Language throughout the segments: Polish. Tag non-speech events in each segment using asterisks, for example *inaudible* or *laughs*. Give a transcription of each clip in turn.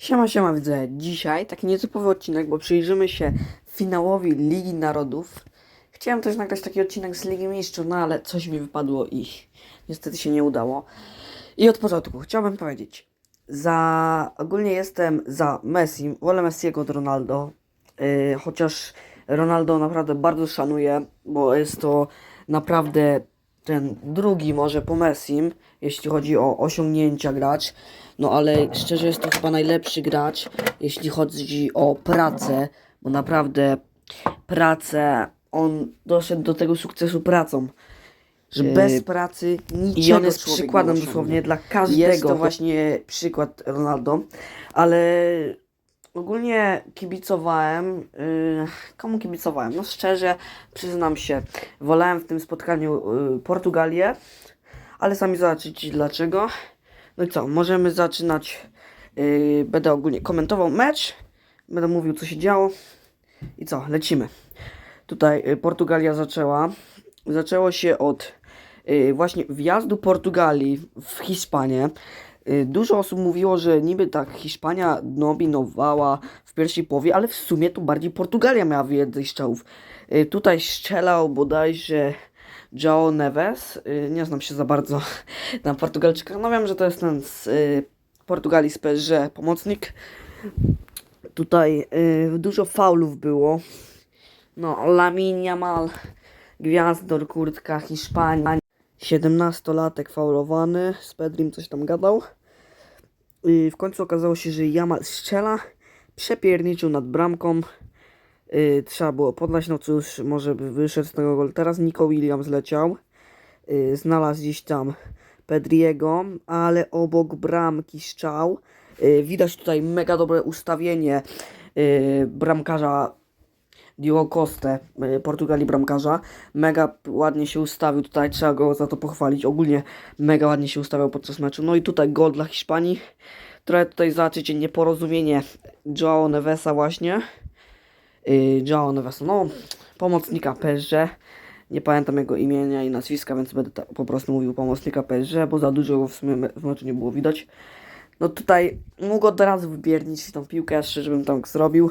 Siema, siema widzę. Dzisiaj taki nietypowy odcinek, bo przyjrzymy się finałowi Ligi Narodów. Chciałem też nagrać taki odcinek z Ligi Mistrzów, no ale coś mi wypadło i niestety się nie udało. I od początku chciałbym powiedzieć, za ogólnie jestem za Messi, wolę Messiego od Ronaldo, yy, chociaż Ronaldo naprawdę bardzo szanuję, bo jest to naprawdę ten drugi może po Messim, jeśli chodzi o osiągnięcia gracz. No ale szczerze jest to chyba najlepszy gracz, jeśli chodzi o pracę, bo naprawdę pracę, on doszedł do tego sukcesu pracą. Że Yy, bez pracy niczego I on jest przykładem dosłownie dla każdego. Jest to właśnie przykład Ronaldo, ale ogólnie kibicowałem. Yy, komu kibicowałem? No szczerze, przyznam się, wolałem w tym spotkaniu yy, Portugalię, ale sami zobaczycie dlaczego. No i co, możemy zaczynać. Yy, będę ogólnie komentował mecz, będę mówił co się działo i co, lecimy. Tutaj y, Portugalia zaczęła. Zaczęło się od y, właśnie wjazdu Portugalii w Hiszpanię. Y, Dużo osób mówiło, że niby tak Hiszpania dominowała w pierwszej połowie, ale w sumie to bardziej Portugalia miała więcej strzałów. Y, Tutaj strzelał bodajże João Neves. Y, Nie znam się za bardzo *laughs* na Portugalczykach. No wiem, że to jest ten z Portugalii z PSG pomocnik. Tutaj dużo faulów było. No, Lamin Yamal, gwiazdor, kurtka, Hiszpania. 17-latek faulowany, z Pedrim coś tam gadał. I w końcu okazało się, że Yamal strzela, przepierniczył nad bramką. Trzeba było podać, no cóż, może by wyszedł z tego gol. Teraz Nico Williams leciał. Znalazł gdzieś tam Pedriego, ale obok bramki strzał. Y, widać tutaj mega dobre ustawienie bramkarza Diogo Costa, y, Portugalii bramkarza. Mega ładnie się ustawił tutaj, trzeba go za to pochwalić. Ogólnie mega ładnie się ustawiał podczas meczu. No i tutaj gol dla Hiszpanii. Trochę tutaj zobaczycie nieporozumienie Joao Nevesa właśnie. Yy, Joao Nevesa, no pomocnika PSG. Nie pamiętam jego imienia i nazwiska, więc będę po prostu mówił pomocnika PSG, bo za dużo go w sumie w meczu nie było widać. No tutaj mógł od razu wybiernić tą piłkę, ja szczerze bym tak zrobił.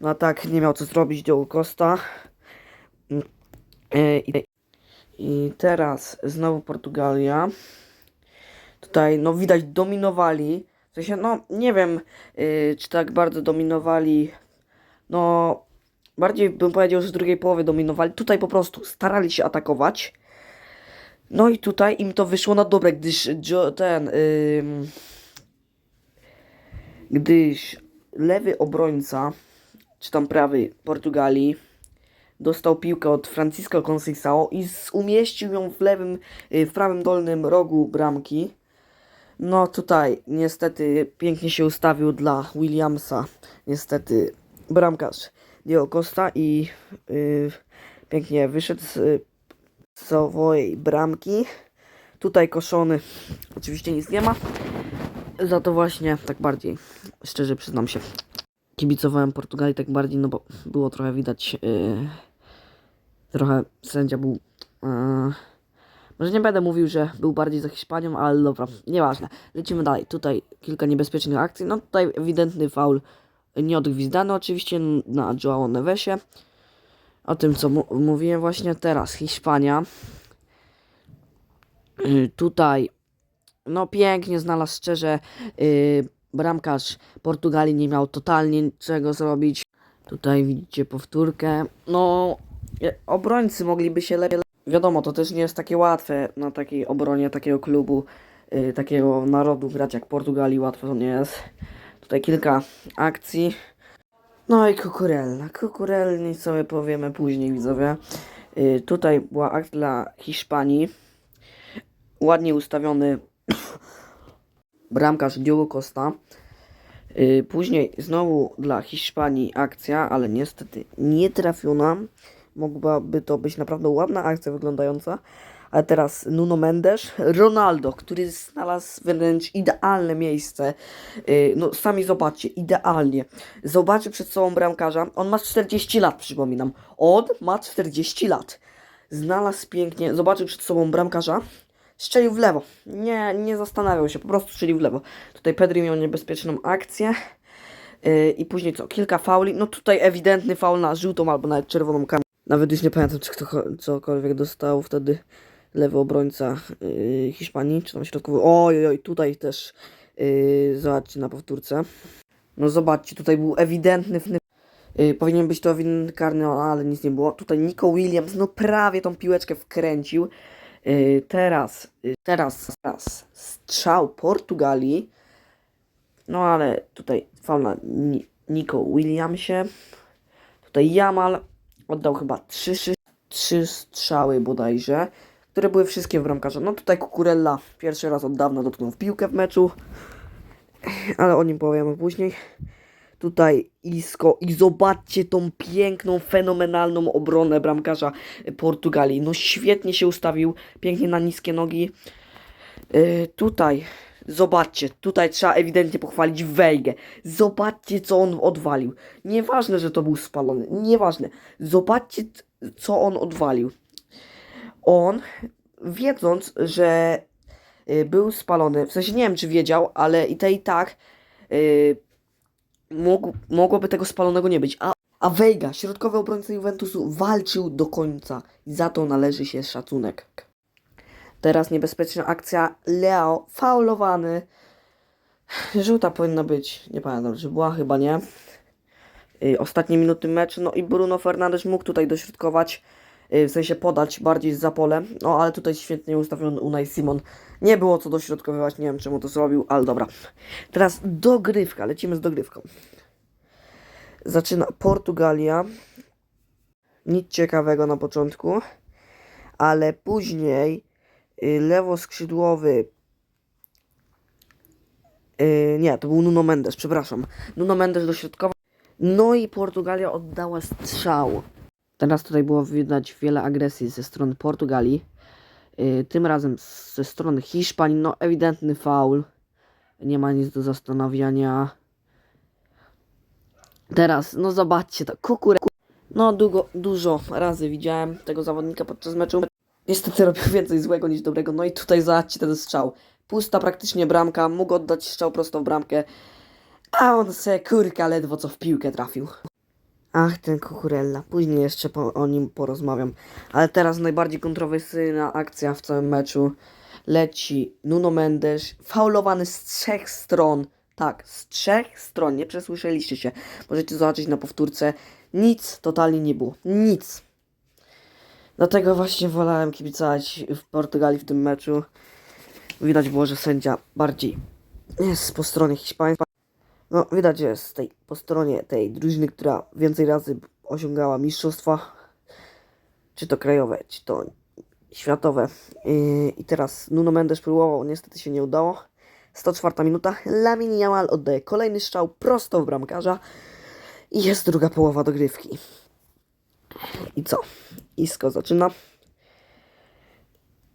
No a tak nie miał co zrobić Diogo Costa. E, I, teraz znowu Portugalia. Tutaj no widać dominowali. W sensie no nie wiem y, czy tak bardzo dominowali. No bardziej bym powiedział, że z drugiej połowy dominowali. Tutaj po prostu starali się atakować. No i tutaj im to wyszło na dobre, gdyż ten ym, gdyż lewy obrońca czy tam prawy Portugalii dostał piłkę od Francisco Conceição i umieścił ją w lewym, y, w prawym dolnym rogu bramki. No tutaj niestety pięknie się ustawił dla Williamsa. Niestety bramkarz Diego Costa i y, pięknie wyszedł z y, swojej bramki. Tutaj koszony oczywiście nic nie ma. Za to właśnie tak bardziej, szczerze przyznam się, kibicowałem Portugalii tak bardziej, no bo było trochę widać, yy, trochę sędzia był, yy, może nie będę mówił, że był bardziej za Hiszpanią, ale dobra, nieważne. Lecimy dalej, tutaj kilka niebezpiecznych akcji, no tutaj ewidentny faul, nieodgwizdany oczywiście na Joao Nevesie. O tym, co mówiłem właśnie teraz, Hiszpania. Yy, tutaj, no pięknie znalazł szczerze, yy, bramkarz Portugalii nie miał totalnie czego zrobić. Tutaj widzicie powtórkę. No, e, obrońcy mogliby się lepiej. Wiadomo, to też nie jest takie łatwe na takiej obronie takiego klubu, y, takiego narodu grać jak Portugalii. Łatwo to nie jest. Tutaj kilka akcji. No i Kukurella. Kukurelli sobie powiemy później, widzowie. Y, tutaj była akcja dla Hiszpanii. Ładnie ustawiony bramkarz Diogo Costa. Yy, Później znowu dla Hiszpanii akcja, ale niestety nie trafiona. Mogłaby to być naprawdę ładna akcja wyglądająca. Ale teraz Nuno Mendes, Ronaldo, który znalazł wręcz idealne miejsce. Yy, no sami zobaczcie, idealnie. Zobaczy przed sobą bramkarza. On ma 40 lat, przypominam. On ma 40 lat. Znalazł pięknie, zobaczył przed sobą bramkarza. Strzelił w lewo. Nie, nie zastanawiał się, po prostu strzelił w lewo. Tutaj Pedri miał niebezpieczną akcję. Yy, I później co? Kilka fauli. No tutaj ewidentny faul na żółtą albo nawet czerwoną kartę. Nawet już nie pamiętam, czy kto cokolwiek dostał wtedy lewy obrońca yy, Hiszpanii, czy tam środkowy. Oj, oj, tutaj też yy, zobaczcie na powtórce. No zobaczcie, tutaj był ewidentny. Yy, powinien być to ewidentny karny, ale nic nie było. Tutaj Nico Williams, no prawie tą piłeczkę wkręcił. Yy, teraz, yy, teraz, teraz strzał Portugalii. No ale tutaj faul na Ni- Nico Williamsie. Tutaj Jamal oddał chyba trzy, trzy, trzy strzały bodajże, które były wszystkie w bramkarza. No tutaj Kukurella pierwszy raz od dawna dotknął w piłkę w meczu, ale o nim powiemy później. Tutaj Isco i zobaczcie tą piękną, fenomenalną obronę bramkarza Portugalii. No świetnie się ustawił, pięknie na niskie nogi. Yy, tutaj, zobaczcie, tutaj trzeba ewidentnie pochwalić Wejgę. Zobaczcie, co on odwalił. Nieważne, że to był spalony, nieważne. Zobaczcie, co on odwalił. On, wiedząc, że y, był spalony, w sensie nie wiem, czy wiedział, ale i te i tak y, mogłoby tego spalonego nie być. A, a Veiga, środkowy obrońca Juventusu, walczył do końca. I za to należy się szacunek. Teraz niebezpieczna akcja. Leo faulowany. Żółta powinna być. Nie pamiętam, czy była, chyba nie. Yy, ostatnie minuty meczu. No i Bruno Fernandes mógł tutaj dośrodkować. Yy, w sensie podać bardziej za pole. No ale tutaj świetnie ustawiony Unai Simon. Nie było co dośrodkowywać. Nie wiem czemu to zrobił, ale dobra. Teraz dogrywka. Lecimy z dogrywką. Zaczyna Portugalia. Nic ciekawego na początku. Ale później y, lewoskrzydłowy. y, nie, to był Nuno Mendes, przepraszam. Nuno Mendes dośrodkował. No i Portugalia oddała strzał. Teraz tutaj było widać wiele agresji ze strony Portugalii. Y, tym razem ze strony Hiszpanii. No, ewidentny faul. Nie ma nic do zastanawiania. Teraz, no zobaczcie to. Kukure. No, długo, dużo razy widziałem tego zawodnika podczas meczu. Niestety robił *laughs* więcej złego niż dobrego. No i tutaj zobaczcie ten strzał. Pusta praktycznie bramka, mógł oddać strzał prosto w bramkę. A on se kurka ledwo co w piłkę trafił. Ach, ten Kukurella. Później jeszcze po, o nim porozmawiam. Ale teraz najbardziej kontrowersyjna akcja w całym meczu. Leci Nuno Mendes, faulowany z trzech stron. Tak, z trzech stron. Nie przesłyszeliście się. Możecie zobaczyć na powtórce. Nic totalnie nie było. Nic. Dlatego właśnie wolałem kibicować w Portugalii w tym meczu. Widać było, że sędzia bardziej jest po stronie Hiszpanii. No, widać, że jest tej, po stronie tej drużyny, która więcej razy osiągała mistrzostwa. Czy to krajowe, czy to światowe. Yy, I teraz Nuno Mendes próbował, niestety się nie udało. 104 minuta. Lamin Yamal oddaje kolejny strzał prosto w bramkarza. I jest druga połowa dogrywki. I co? Isko zaczyna.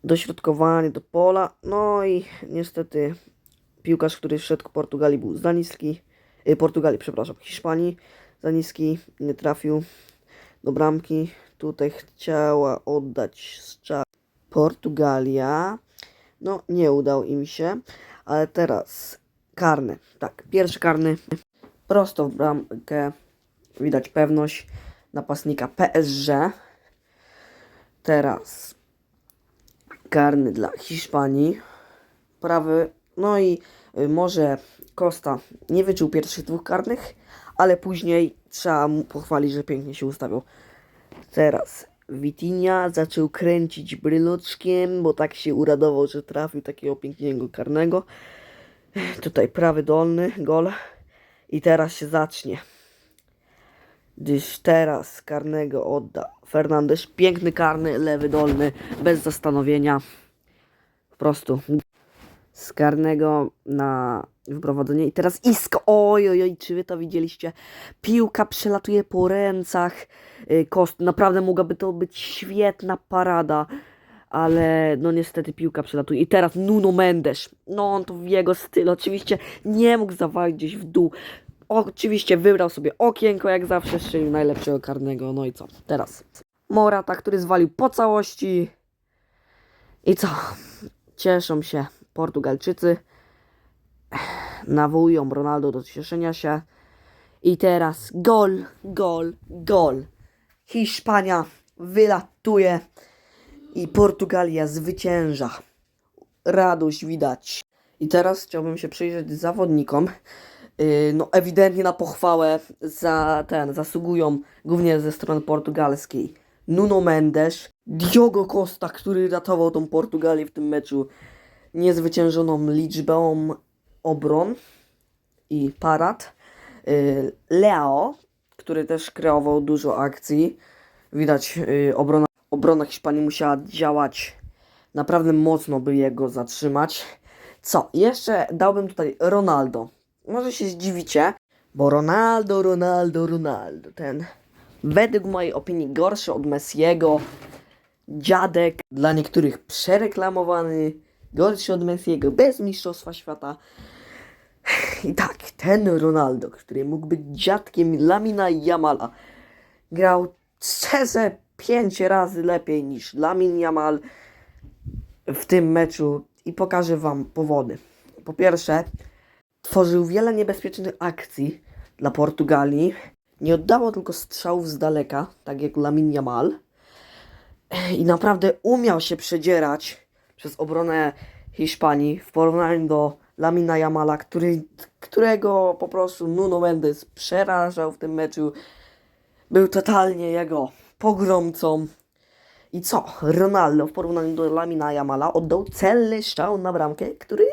Dośrodkowanie do pola. No i niestety piłkarz, który wszedł w Portugalii był za niski. Y, Portugalii, przepraszam, Hiszpanii za niski. Nie trafił do bramki. Tutaj chciała oddać strzał Portugalia. No, nie udał im się. Ale teraz karny. Tak, pierwszy karny. Prosto w bramkę. Widać pewność napastnika PSG. Teraz karny dla Hiszpanii. Prawy. No i y, może Costa nie wyczuł pierwszych dwóch karnych, ale później trzeba mu pochwalić, że pięknie się ustawił. Teraz Vitinha zaczął kręcić bryloczkiem, bo tak się uradował, że trafił takiego pięknego karnego. Tutaj prawy dolny, gol. I teraz się zacznie. Gdyż teraz karnego odda Fernandes. Piękny karny, lewy dolny, bez zastanowienia. Po prostu z karnego na wyprowadzenie. I teraz Isko. Oj, oj, czy wy to widzieliście? Piłka przelatuje po ręcach y, Kost. Naprawdę mogłaby to być świetna parada. Ale no niestety piłka przelatuje. I teraz Nuno Mendes. No on to w jego stylu. Oczywiście nie mógł zawalić gdzieś w dół. Oczywiście wybrał sobie okienko, jak zawsze strzelił najlepszego karnego. No i co? Teraz Morata, który zwalił po całości. I co? cieszą się Portugalczycy, nawołują Ronaldo do cieszenia się. I teraz gol, gol, gol. Hiszpania wylatuje i Portugalia zwycięża. Radość widać. I teraz chciałbym się przyjrzeć zawodnikom. Yy, No ewidentnie na pochwałę za ten zasługują głównie ze strony portugalskiej. Nuno Mendes, Diogo Costa, który ratował tą Portugalię w tym meczu niezwyciężoną liczbą obron i parad. Yy, Leo, który też kreował dużo akcji. Widać, yy, obrona, obrona Hiszpanii musiała działać naprawdę mocno, by jego zatrzymać. Co? Jeszcze dałbym tutaj Ronaldo. Może się zdziwicie, bo Ronaldo, Ronaldo, Ronaldo, ten według mojej opinii gorszy od Messiego, dziadek, dla niektórych przereklamowany, gorszy od Messiego, bez mistrzostwa świata. I tak, ten Ronaldo, który mógł być dziadkiem Lamina Jamala, grał szczerze pięć razy lepiej niż Lamin Jamal w tym meczu i pokażę Wam powody. Po pierwsze, tworzył wiele niebezpiecznych akcji dla Portugalii. Nie oddało tylko strzałów z daleka, tak jak Lamin Jamal. I naprawdę umiał się przedzierać przez obronę Hiszpanii w porównaniu do Lamina Jamala, który, którego po prostu Nuno Mendes przerażał w tym meczu. Był totalnie jego pogromcą. I co? Ronaldo w porównaniu do Lamina Jamala oddał celny strzał na bramkę, który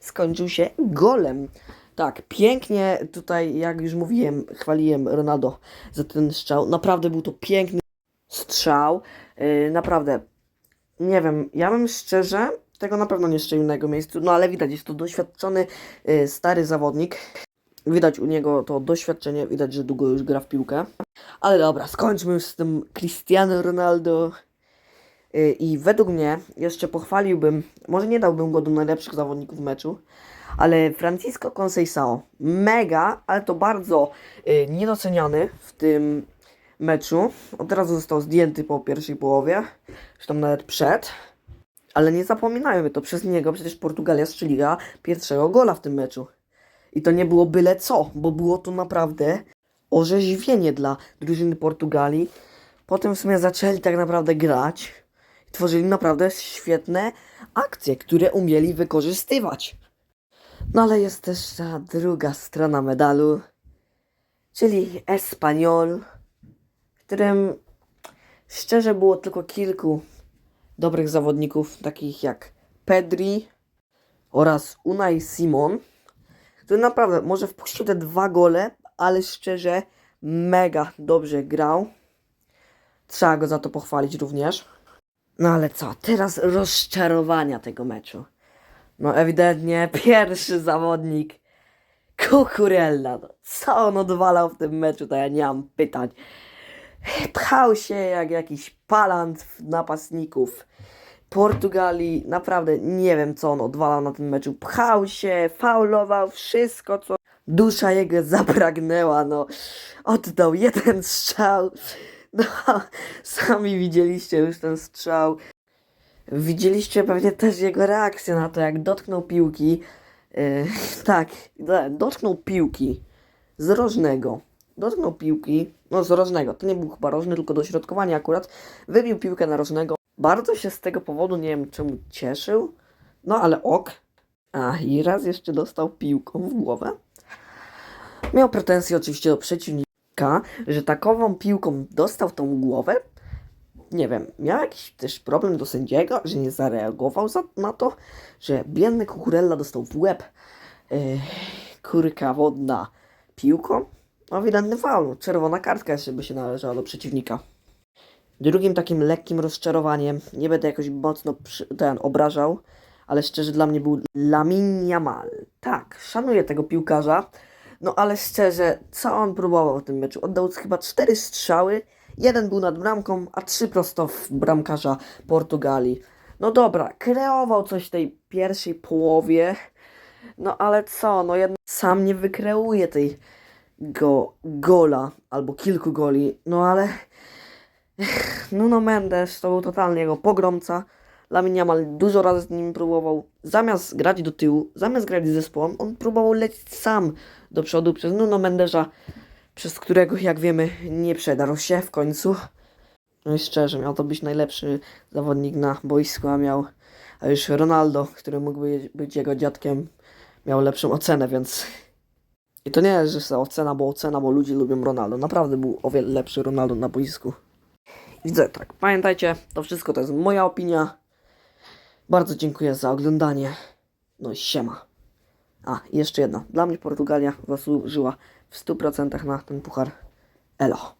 skończył się golem. Tak, pięknie tutaj, jak już mówiłem, chwaliłem Ronaldo za ten strzał. Naprawdę był to piękny strzał. Yy, naprawdę, nie wiem, ja bym szczerze tego na pewno nie strzelił na jego miejscu, no ale widać, jest to doświadczony yy, stary zawodnik. Widać u niego to doświadczenie, widać, że długo już gra w piłkę. Ale dobra, skończmy już z tym Cristiano Ronaldo. Yy, I według mnie jeszcze pochwaliłbym, może nie dałbym go do najlepszych zawodników meczu, ale Francisco Conceição, mega, ale to bardzo yy, niedoceniany w tym meczu. Od razu został zdjęty po pierwszej połowie, zresztą nawet przed. Ale nie zapominajmy, to przez niego przecież Portugalia strzeliła pierwszego gola w tym meczu. I to nie było byle co, bo było to naprawdę orzeźwienie dla drużyny Portugalii. Potem w sumie zaczęli tak naprawdę grać. Tworzyli naprawdę świetne akcje, które umieli wykorzystywać. No ale jest też ta druga strona medalu, czyli Espanyol, którym szczerze było tylko kilku dobrych zawodników, takich jak Pedri oraz Unai Simon, który naprawdę może wpuścił te dwa gole, ale szczerze mega dobrze grał. Trzeba go za to pochwalić również. No ale co, teraz rozczarowania tego meczu. No ewidentnie pierwszy zawodnik Kukurella. No, co on odwalał w tym meczu, to ja nie mam pytań. Pchał się jak jakiś palant napastników Portugalii. Naprawdę nie wiem, co on odwalał na tym meczu. Pchał się, faulował, wszystko, co dusza jego *laughs* zapragnęła. No, oddał jeden strzał. *laughs* No, sami widzieliście już ten strzał. Widzieliście pewnie też jego reakcję na to, jak dotknął piłki. Yy, *laughs* tak, do- dotknął piłki z rożnego. Dotknął piłki, no z rożnego, to nie był chyba rożny, tylko dośrodkowanie akurat. Wybił piłkę na rożnego. Bardzo się z tego powodu, nie wiem czemu, cieszył. No ale ok. A i raz jeszcze dostał piłką w głowę. Miał pretensje oczywiście do przeciwnika, że takową piłką dostał tą głowę. Nie wiem, miał jakiś też problem do sędziego, że nie zareagował za, na to, że biedny Kukurella dostał w łeb yy, kurka wodna piłką. No, ewidentny faul. Czerwona kartka jeszcze by się należała do przeciwnika. Drugim takim lekkim rozczarowaniem, nie będę jakoś mocno ten obrażał, ale szczerze dla mnie był Lamin Yamal. Tak, szanuję tego piłkarza, no ale szczerze, co on próbował w tym meczu? Oddał chyba cztery strzały, jeden był nad bramką, a trzy prosto w bramkarza Portugalii. No dobra, kreował coś w tej pierwszej połowie, no ale co, no jednak sam nie wykreuje tej go, gola albo kilku goli, no ale Nuno Mendes to był totalnie jego pogromca. Lamin Yamal dużo razy z nim próbował, zamiast grać do tyłu, zamiast grać z zespołem, on próbował lecieć sam do przodu przez Nuno Mendeża, przez którego, jak wiemy, nie przedarł się w końcu. No i szczerze, miał to być najlepszy zawodnik na boisku, a miał, a już Ronaldo, który mógłby być jego dziadkiem, miał lepszą ocenę, więc... I to nie jest, że ocena, bo ocena, bo ludzie lubią Ronaldo. Naprawdę był o wiele lepszy Ronaldo na boisku. Widzę tak. Pamiętajcie, to wszystko to jest moja opinia. Bardzo dziękuję za oglądanie. No i siema. A, jeszcze jedno. Dla mnie Portugalia zasłużyła w 100% na ten puchar. Elo.